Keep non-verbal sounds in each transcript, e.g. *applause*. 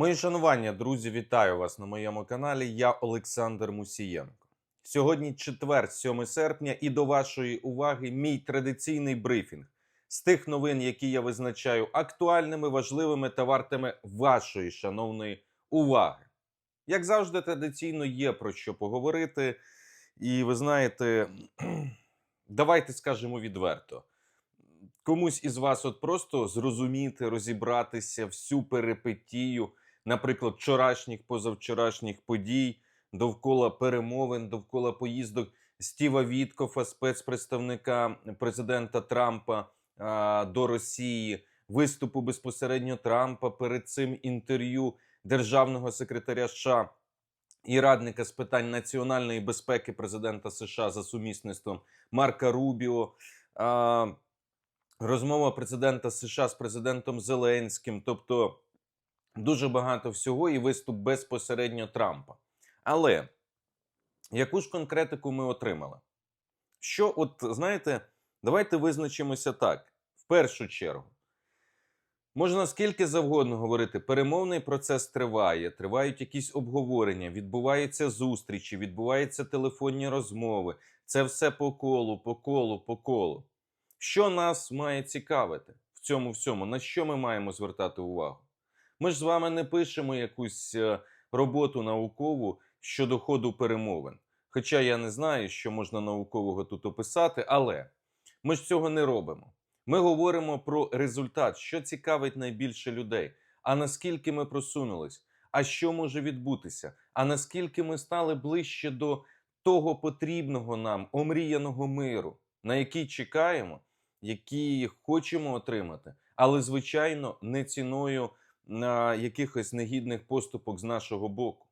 Мої шанування, друзі, вітаю вас на моєму каналі. Я Олександр Мусієнко. Сьогодні четвер, 7 серпня, і до вашої уваги мій традиційний брифінг з тих новин, які я визначаю актуальними, важливими та вартими вашої шановної уваги. Як завжди, традиційно є про що поговорити. І ви знаєте, *clears throat* давайте скажемо відверто. Комусь із вас от просто зрозуміти, розібратися всю перипетію, наприклад, вчорашніх, позавчорашніх подій довкола перемовин, довкола поїздок Стіва Віткофа, спецпредставника президента Трампа до Росії, виступу безпосередньо Трампа перед цим інтерв'ю державного секретаря США і радника з питань національної безпеки президента США за сумісництвом Марка Рубіо. Розмова президента США з президентом Зеленським, тобто дуже багато всього, і виступ безпосередньо Трампа. Але яку ж конкретику ми отримали? Що, от знаєте, давайте визначимося так: в першу чергу. Можна скільки завгодно говорити, перемовний процес триває, тривають якісь обговорення, відбуваються зустрічі, відбуваються телефонні розмови. Це все по колу, по колу, по колу. Що нас має цікавити в цьому всьому? На що ми маємо звертати увагу? Ми ж з вами не пишемо якусь е, роботу наукову щодо ходу перемовин. Хоча я не знаю, що можна наукового тут описати, але ми ж цього не робимо. Ми говоримо про результат, що цікавить найбільше людей, а наскільки ми просунулись, а що може відбутися, а наскільки ми стали ближче до того потрібного нам омріяного миру, на який чекаємо, який хочемо отримати, але звичайно не ціною якихось негідних поступок з нашого боку.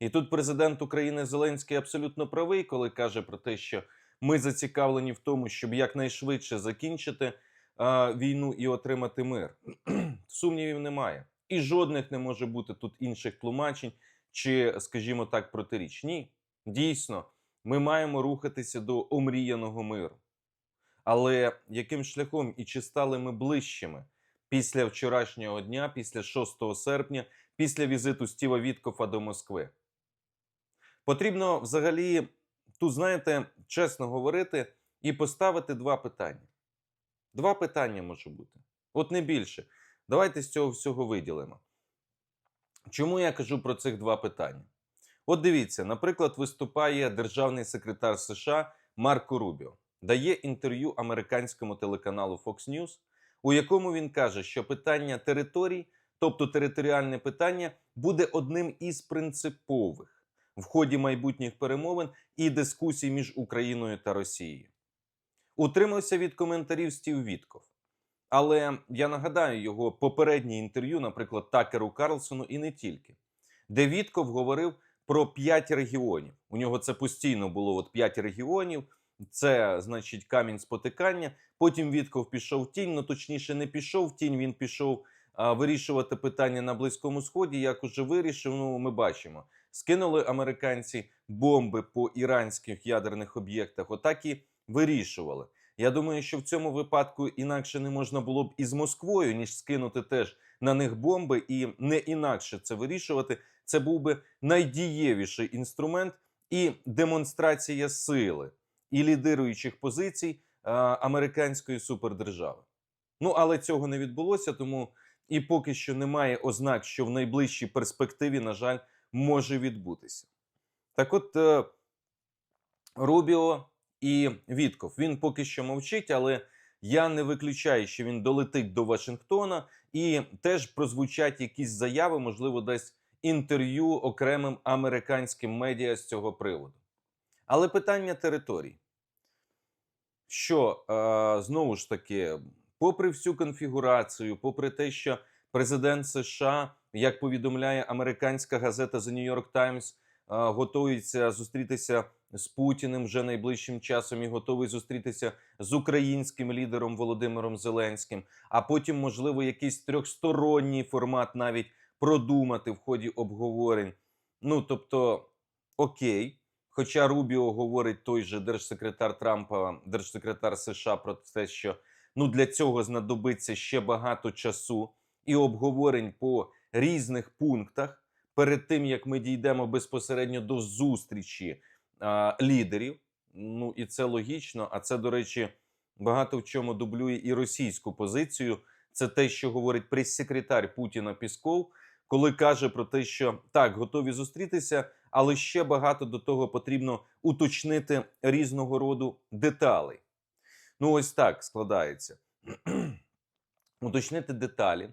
І тут президент України Зеленський абсолютно правий, коли каже про те, що ми зацікавлені в тому, щоб якнайшвидше закінчити а, війну і отримати мир. *clears throat* Сумнівів немає. І жодних не може бути тут інших тлумачень чи, скажімо так, протиріч. Ні, дійсно, ми маємо рухатися до омріяного миру. Але яким шляхом і чи стали ми ближчими після вчорашнього дня, після 6 серпня, після візиту Стіва Віткофа до Москви? Потрібно взагалі тут, знаєте, чесно говорити і поставити два питання. Два питання може бути. От не більше. Давайте з цього всього виділимо. Чому я кажу про цих два питання? От дивіться, наприклад, виступає державний секретар США Марко Рубіо, дає інтерв'ю американському телеканалу Fox News, у якому він каже, що питання територій, тобто територіальне питання, буде одним із принципових в ході майбутніх перемовин і дискусій між Україною та Росією. Утримався від коментарів Стів Вітков. Але я нагадаю його попереднє інтерв'ю, наприклад, Такеру Карлсону, і не тільки, де Вітков говорив про п'ять регіонів. У нього це постійно було от п'ять регіонів. Це, значить, камінь спотикання. Потім Вітков пішов тінь, ну точніше, не пішов тінь, він пішов а, вирішувати питання на Близькому Сході. Як уже вирішив, ну ми бачимо. Скинули американці бомби по іранських ядерних об'єктах. Отак і вирішували. Я думаю, що в цьому випадку інакше не можна було б із Москвою, ніж скинути теж на них бомби, і не інакше це вирішувати. Це був би найдієвіший інструмент і демонстрація сили і лідируючих позицій е, американської супердержави. Ну але цього не відбулося, тому і поки що немає ознак, що в найближчій перспективі, на жаль, може відбутися. Так, от е, Рубіо і Вітков він поки що мовчить, але я не виключаю, що він долетить до Вашингтона і теж прозвучать якісь заяви, можливо, десь інтерв'ю окремим американським медіа з цього приводу. Але питання територій. Що е, знову ж таки, попри всю конфігурацію, попри те, що президент США, як повідомляє американська газета The New York Times, е, готується зустрітися з Путіним вже найближчим часом і готовий зустрітися з українським лідером Володимиром Зеленським, а потім, можливо, якийсь трьохсторонній формат навіть продумати в ході обговорень. Ну тобто, окей. Хоча Рубіо говорить той же держсекретар Трампа, держсекретар США про те, що ну для цього знадобиться ще багато часу і обговорень по різних пунктах перед тим як ми дійдемо безпосередньо до зустрічі а, лідерів. Ну і це логічно. А це, до речі, багато в чому дублює і російську позицію. Це те, що говорить прес-секретар Путіна Пісков, коли каже про те, що так, готові зустрітися, але ще багато до того потрібно уточнити різного роду деталей. Ну, ось так складається. *clears throat* Уточнити деталі.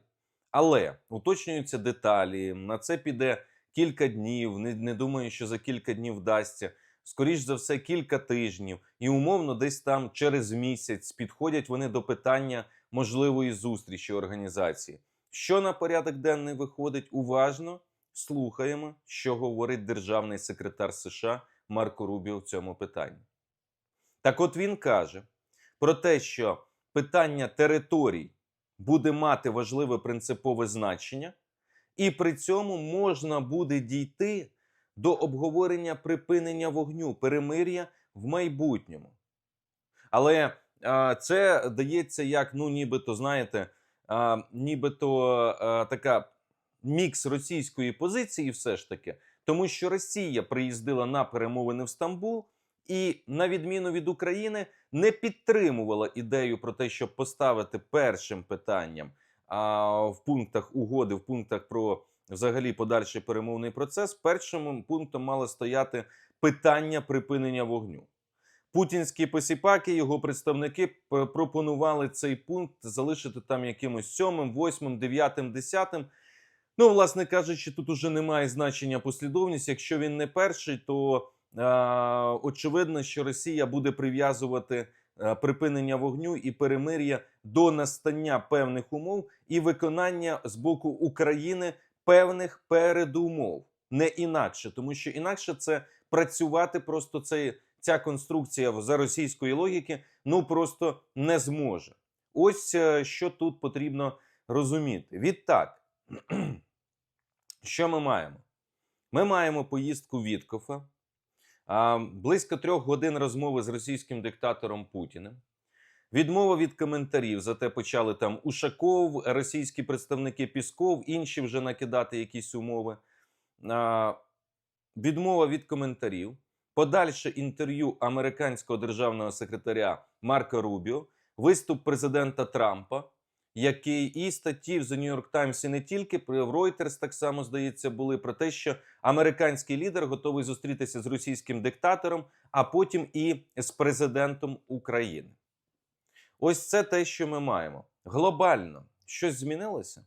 Але уточнюються деталі. На це піде кілька днів. Не, не думаю, що за кілька днів вдасться. Скоріш за все, кілька тижнів, і умовно, десь там через місяць підходять вони до питання можливої зустрічі організації. Що на порядок денний виходить? Уважно слухаємо, що говорить державний секретар США Марко Рубіо в цьому питанні. Так, от він каже про те, що питання територій буде мати важливе принципове значення, і при цьому можна буде дійти до обговорення припинення вогню, перемир'я в майбутньому. Але а, це дається як, ну, нібито, знаєте, а, нібито а, така мікс російської позиції, все ж таки, тому що Росія приїздила на перемовини в Стамбул. І на відміну від України не підтримувала ідею про те, щоб поставити першим питанням а, в пунктах угоди, в пунктах про взагалі подальший перемовний процес. Першим пунктом мало стояти питання припинення вогню. Путінські посіпаки, його представники пропонували цей пункт залишити там якимось сьомим, восьмим, дев'ятим, десятим. Ну, власне кажучи, тут уже немає значення послідовність. Якщо він не перший, то а, очевидно, що Росія буде прив'язувати е, припинення вогню і перемир'я до настання певних умов і виконання з боку України певних передумов, не інакше, тому що інакше це працювати просто це, ця конструкція за російської логіки ну просто не зможе. Ось е, що тут потрібно розуміти. Відтак, *clears throat* що ми маємо? Ми маємо поїздку Віткофа, близько трьох годин розмови з російським диктатором Путіним. Відмова від коментарів, зате почали там Ушаков, російські представники Пісков, інші вже накидати якісь умови. Відмова від коментарів, подальше інтерв'ю американського державного секретаря Марка Рубіо, виступ президента Трампа, який і статті в The New York Times і не тільки в Reuters так само здається були про те, що американський лідер готовий зустрітися з російським диктатором, а потім і з президентом України. Ось це те, що ми маємо. Глобально щось змінилося.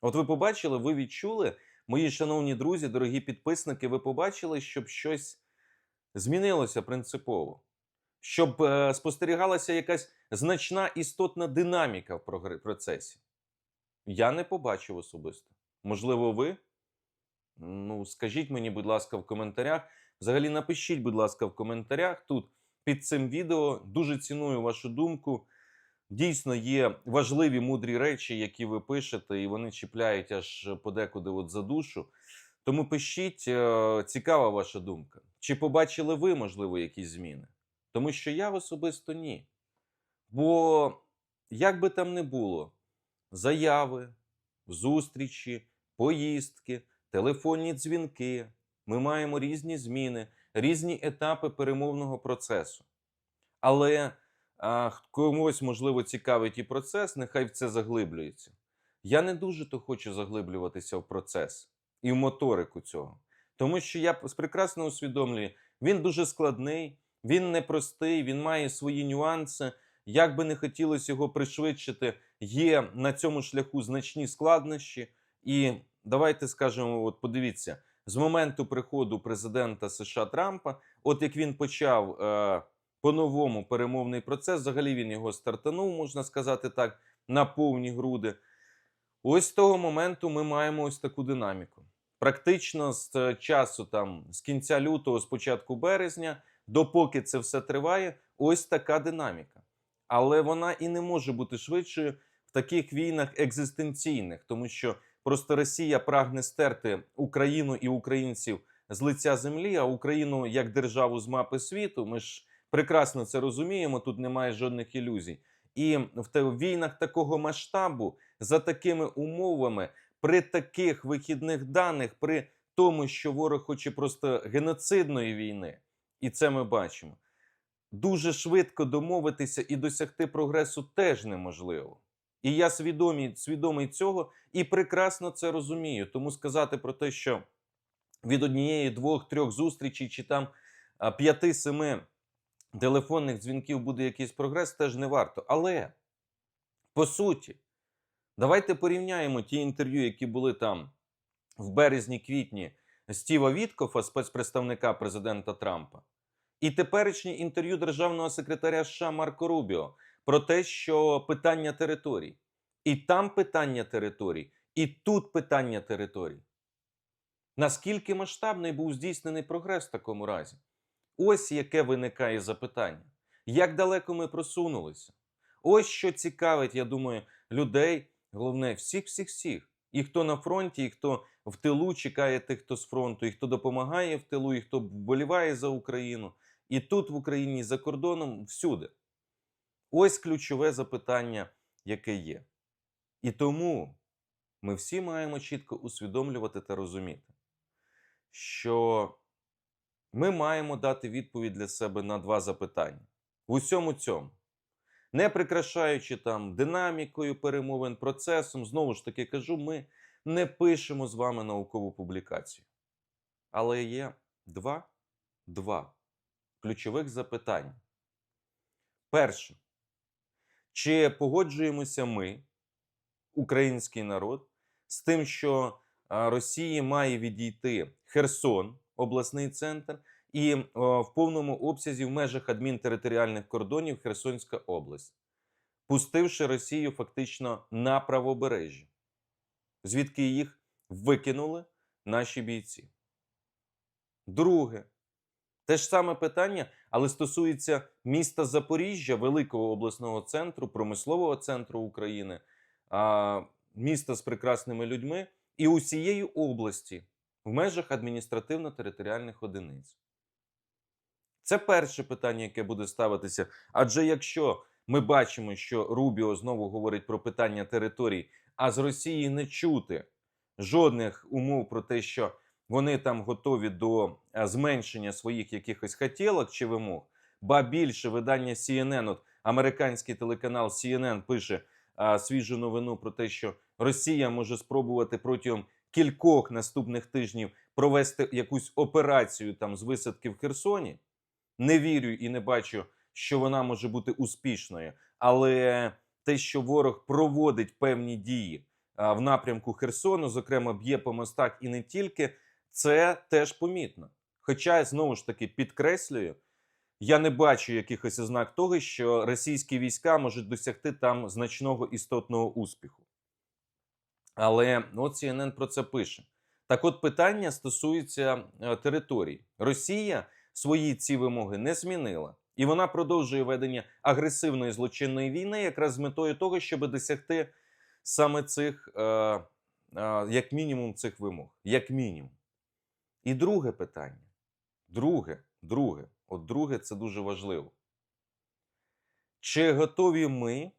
От ви побачили, ви відчули, мої шановні друзі, дорогі підписники, ви побачили, щоб щось змінилося принципово, щоб е, спостерігалася якась значна істотна динаміка в процесі. Я не побачив особисто. Можливо, ви? Ну, скажіть мені, будь ласка, в коментарях. Взагалі напишіть, будь ласка, в коментарях тут під цим відео. Дуже ціную вашу думку. Дійсно, є важливі мудрі речі, які ви пишете, і вони чіпляють аж подекуди от за душу. Тому пишіть, е, цікава ваша думка. Чи побачили ви, можливо, якісь зміни? Тому що я особисто ні. Бо як би там не було, заяви, зустрічі, поїздки, телефонні дзвінки, ми маємо різні зміни, різні етапи перемовного процесу. Але а, комусь, можливо, цікавить і процес, нехай в це заглиблюється. Я не дуже то хочу заглиблюватися в процес і в моторику цього. Тому що я прекрасно усвідомлюю, він дуже складний, він непростий, він має свої нюанси. Як би не хотілося його пришвидшити, є на цьому шляху значні складнощі. І давайте скажемо: от подивіться, з моменту приходу президента США Трампа, от як він почав е, по-новому перемовний процес, взагалі він його стартанув, можна сказати так, на повні груди. Ось з того моменту ми маємо ось таку динаміку. Практично з е, часу там з кінця лютого, з початку березня, допоки це все триває, ось така динаміка. Але вона і не може бути швидшою в таких війнах екзистенційних, тому що просто Росія прагне стерти Україну і українців з лиця землі, а Україну як державу з мапи світу. Ми ж прекрасно це розуміємо. Тут немає жодних ілюзій. І в війнах такого масштабу за такими умовами при таких вихідних даних, при тому, що ворог хоче просто геноцидної війни, і це ми бачимо, дуже швидко домовитися і досягти прогресу теж неможливо. І я свідомий, свідомий цього і прекрасно це розумію. Тому сказати про те, що від однієї, двох, трьох зустрічей чи там п'яти-семи телефонних дзвінків буде якийсь прогрес, теж не варто. Але по суті, давайте порівняємо ті інтерв'ю, які були там в березні-квітні Стіва Віткофа, спецпредставника президента Трампа, і теперішнє інтерв'ю державного секретаря США Марко Рубіо про те, що питання територій, і там питання територій, і тут питання територій. Наскільки масштабний був здійснений прогрес в такому разі? Ось яке виникає запитання. Як далеко ми просунулися? Ось що цікавить, я думаю, людей, головне, всіх, всіх, всіх. І хто на фронті, і хто в тилу чекає тих, хто з фронту, і хто допомагає в тилу, і хто вболіває за Україну, і тут в Україні, і за кордоном, всюди. Ось ключове запитання, яке є. І тому ми всі маємо чітко усвідомлювати та розуміти, що ми маємо дати відповідь для себе на два запитання в усьому цьому. Не прикрашаючи там динамікою перемовин, процесом, знову ж таки кажу, ми не пишемо з вами наукову публікацію. Але є два, два ключових запитання. Перше, чи погоджуємося ми, український народ, з тим, що а, Росії має відійти Херсон, обласний центр, і в повному обсязі в межах адмінтериторіальних кордонів Херсонська область, пустивши Росію фактично на правобережжя, звідки їх викинули наші бійці. Друге, те ж саме питання, але стосується міста Запоріжжя, великого обласного центру, промислового центру України, міста з прекрасними людьми і усієї області в межах адміністративно-територіальних одиниць. Це перше питання, яке буде ставитися. Адже якщо ми бачимо, що Рубіо знову говорить про питання територій, а з Росії не чути жодних умов про те, що вони там готові до е, зменшення своїх якихось хотілок чи вимог, ба більше видання CNN, от американський телеканал CNN пише а, свіжу новину про те, що Росія може спробувати протягом кількох наступних тижнів провести якусь операцію там з висадки в Херсоні. Не вірю і не бачу, що вона може бути успішною, але те, що ворог проводить певні дії в напрямку Херсону, зокрема б'є по мостах і не тільки, це теж помітно. Хоча знову ж таки підкреслюю, я не бачу якихось ознак того, що російські війська можуть досягти там значного істотного успіху. Але от CNN про це пише. Так, от питання стосується е, територій. Росія свої ці вимоги не змінила, і вона продовжує ведення агресивної злочинної війни, якраз з метою того, щоб досягти саме цих, е, е, як мінімум, цих вимог. Як мінімум. І друге питання. Друге, друге, от друге, це дуже важливо. Чи готові ми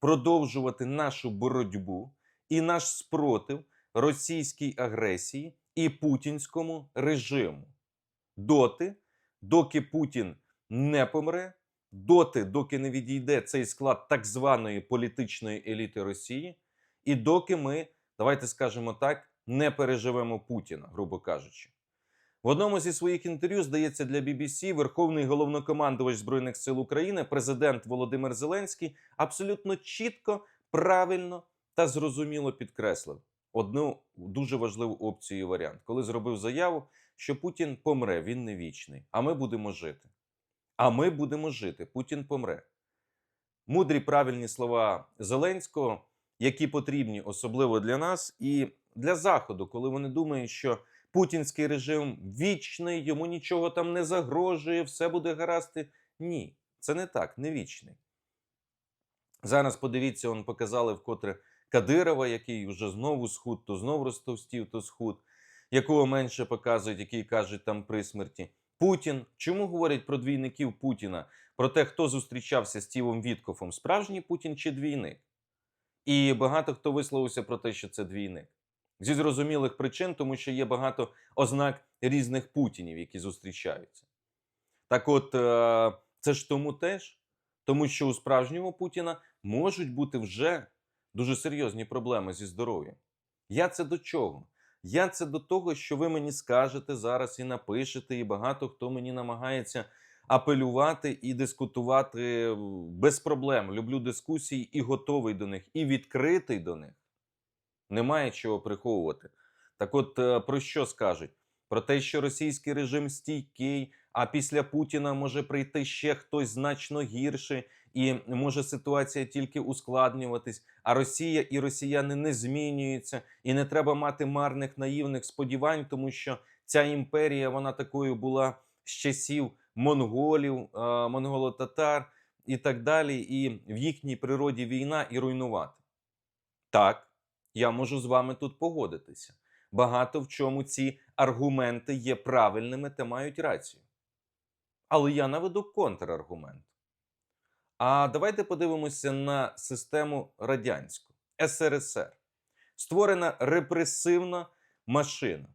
продовжувати нашу боротьбу і наш спротив російській агресії і путінському режиму доти, доки Путін не помре, доти, доки не відійде цей склад так званої політичної еліти Росії, і доки ми, давайте скажемо так, не переживемо Путіна, грубо кажучи. В одному зі своїх інтерв'ю, здається, для BBC Верховний головнокомандувач Збройних сил України, президент Володимир Зеленський, абсолютно чітко, правильно та зрозуміло підкреслив одну дуже важливу опцію і варіант, коли зробив заяву, що Путін помре, він не вічний, а ми будемо жити. А ми будемо жити, Путін помре. Мудрі правильні слова Зеленського, які потрібні особливо для нас і для Заходу, коли вони думають, що путінський режим вічний, йому нічого там не загрожує, все буде гаразд. Ні, це не так, не вічний. Зараз подивіться, он показали вкотре Кадирова, який вже знову схуд, то знову розтовстів, то схуд, якого менше показують, який кажуть там при смерті. Путін. Чому говорять про двійників Путіна? Про те, хто зустрічався з Тівом Віткофом, справжній Путін чи двійник? І багато хто висловився про те, що це двійник. Зі зрозумілих причин, тому що є багато ознак різних путінів, які зустрічаються. Так от, е, це ж тому теж, тому що у справжнього Путіна можуть бути вже дуже серйозні проблеми зі здоров'ям. Я це до чого? Я це до того, що ви мені скажете зараз і напишете, і багато хто мені намагається апелювати і дискутувати без проблем. Люблю дискусії і готовий до них, і відкритий до них. Немає чого приховувати. Так от е, про що скажуть? Про те, що російський режим стійкий, а після Путіна може прийти ще хтось значно гірший, і може ситуація тільки ускладнюватись. А Росія і росіяни не змінюються, і не треба мати марних наївних сподівань, тому що ця імперія вона такою була з часів монголів, е, монголо-татар і так далі. І в їхній природі війна і руйнувати. Так, я можу з вами тут погодитися. Багато в чому ці аргументи є правильними та мають рацію. Але я наведу контраргумент. А давайте подивимося на систему радянську СРСР. Створена репресивна машина.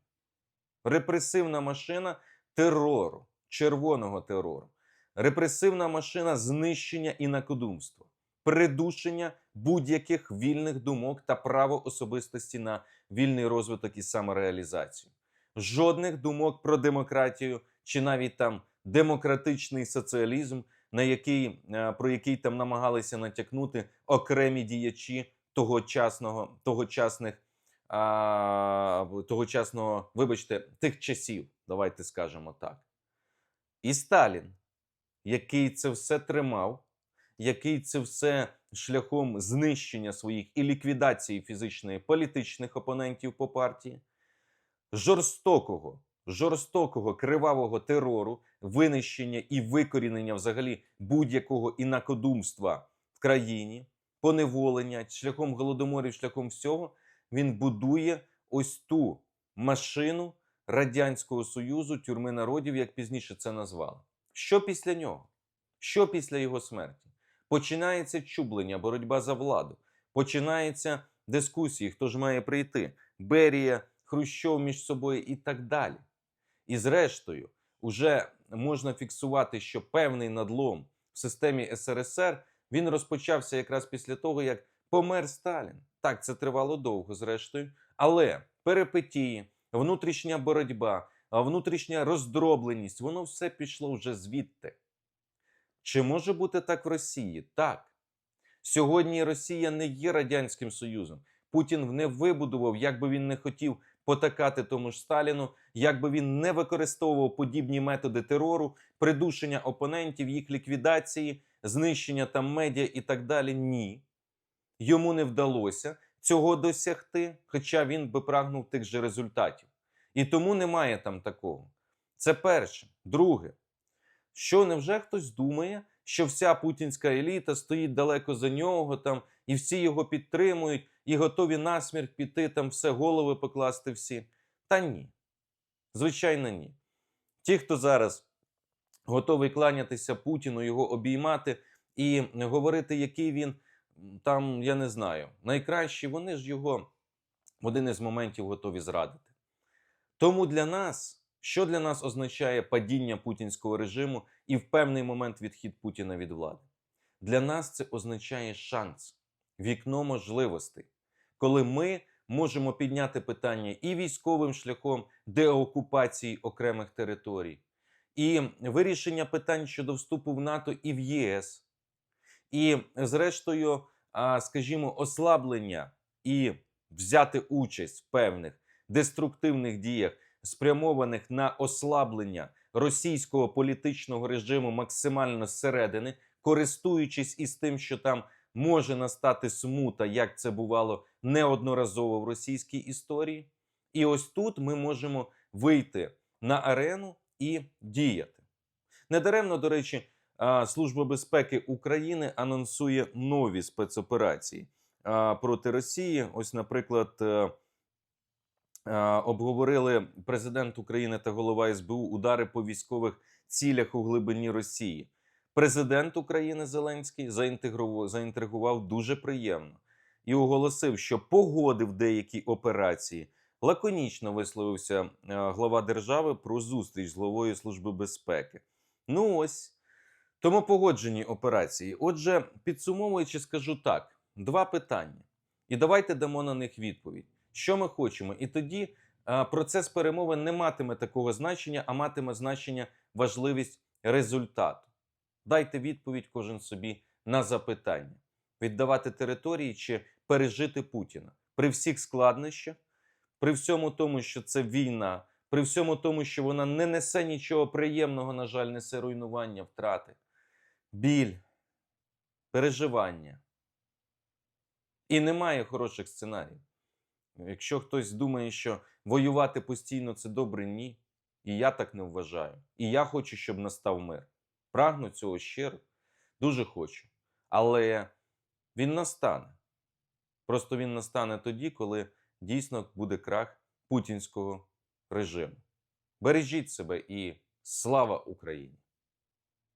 Репресивна машина терору, червоного терору. Репресивна машина знищення і накодумства, придушення будь-яких вільних думок та право особистості на вільний розвиток і самореалізацію. Жодних думок про демократію чи навіть там демократичний соціалізм, на який, е, про який там намагалися натякнути окремі діячі тогочасного, тогочасних, а, тогочасного, вибачте, тих часів, давайте скажемо так. І Сталін, який це все тримав, який це все шляхом знищення своїх і ліквідації фізичної політичних опонентів по партії, жорстокого, жорстокого кривавого терору, винищення і викорінення взагалі будь-якого інакодумства в країні, поневолення шляхом голодоморів, шляхом всього, він будує ось ту машину Радянського Союзу, тюрми народів, як пізніше це назвали. Що після нього? Що після його смерті? Починається чублення, боротьба за владу. Починаються дискусії, хто ж має прийти. Берія, Хрущов між собою і так далі. І зрештою, вже можна фіксувати, що певний надлом в системі СРСР він розпочався якраз після того, як помер Сталін. Так, це тривало довго, зрештою, але перипетії, внутрішня боротьба, внутрішня роздробленість, воно все пішло вже звідти. Чи може бути так в Росії? Так. Сьогодні Росія не є Радянським Союзом. Путін не вибудував, як би він не хотів потакати тому ж Сталіну, як би він не використовував подібні методи терору, придушення опонентів, їх ліквідації, знищення там медіа і так далі. Ні. Йому не вдалося цього досягти, хоча він би прагнув тих же результатів. І тому немає там такого. Це перше. Друге, що невже хтось думає, що вся путінська еліта стоїть далеко за нього там, і всі його підтримують, і готові насмерть піти, там все голови покласти всі? Та ні. Звичайно, ні. Ті, хто зараз готовий кланятися Путіну, його обіймати і говорити, який він там, я не знаю, найкращий, вони ж його в один із моментів готові зрадити. Тому для нас, що для нас означає падіння путінського режиму і в певний момент відхід Путіна від влади? Для нас це означає шанс, вікно можливостей, коли ми можемо підняти питання і військовим шляхом деокупації окремих територій, і вирішення питань щодо вступу в НАТО і в ЄС, і, зрештою, скажімо, ослаблення і взяти участь в певних деструктивних діях, спрямованих на ослаблення російського політичного режиму максимально зсередини, користуючись із тим, що там може настати смута, як це бувало неодноразово в російській історії. І ось тут ми можемо вийти на арену і діяти. Недаремно, до речі, Служба безпеки України анонсує нові спецоперації проти Росії. Ось, наприклад, е, е, обговорили президент України та голова СБУ удари по військових цілях у глибині Росії. Президент України Зеленський заінтегрував, заінтригував дуже приємно. і оголосив, що погодив деякі операції. Лаконічно висловився е, глава держави про зустріч з главою Служби безпеки. Ну ось. Тому погоджені операції. Отже, підсумовуючи, скажу так: два питання. І давайте дамо на них відповідь. Що ми хочемо? І тоді е, процес перемовин не матиме такого значення, а матиме значення важливість результату. Дайте відповідь кожен собі на запитання: віддавати території чи пережити Путіна при всіх складнощах, при всьому тому, що це війна, при всьому тому, що вона не несе нічого приємного, на жаль, несе руйнування, втрати, біль, переживання. І немає хороших сценаріїв. Якщо хтось думає, що воювати постійно це добре, ні. І я так не вважаю. І я хочу, щоб настав мир. Прагну цього щиро, дуже хочу. Але він настане. Просто він настане тоді, коли дійсно буде крах путінського режиму. Бережіть себе і слава Україні!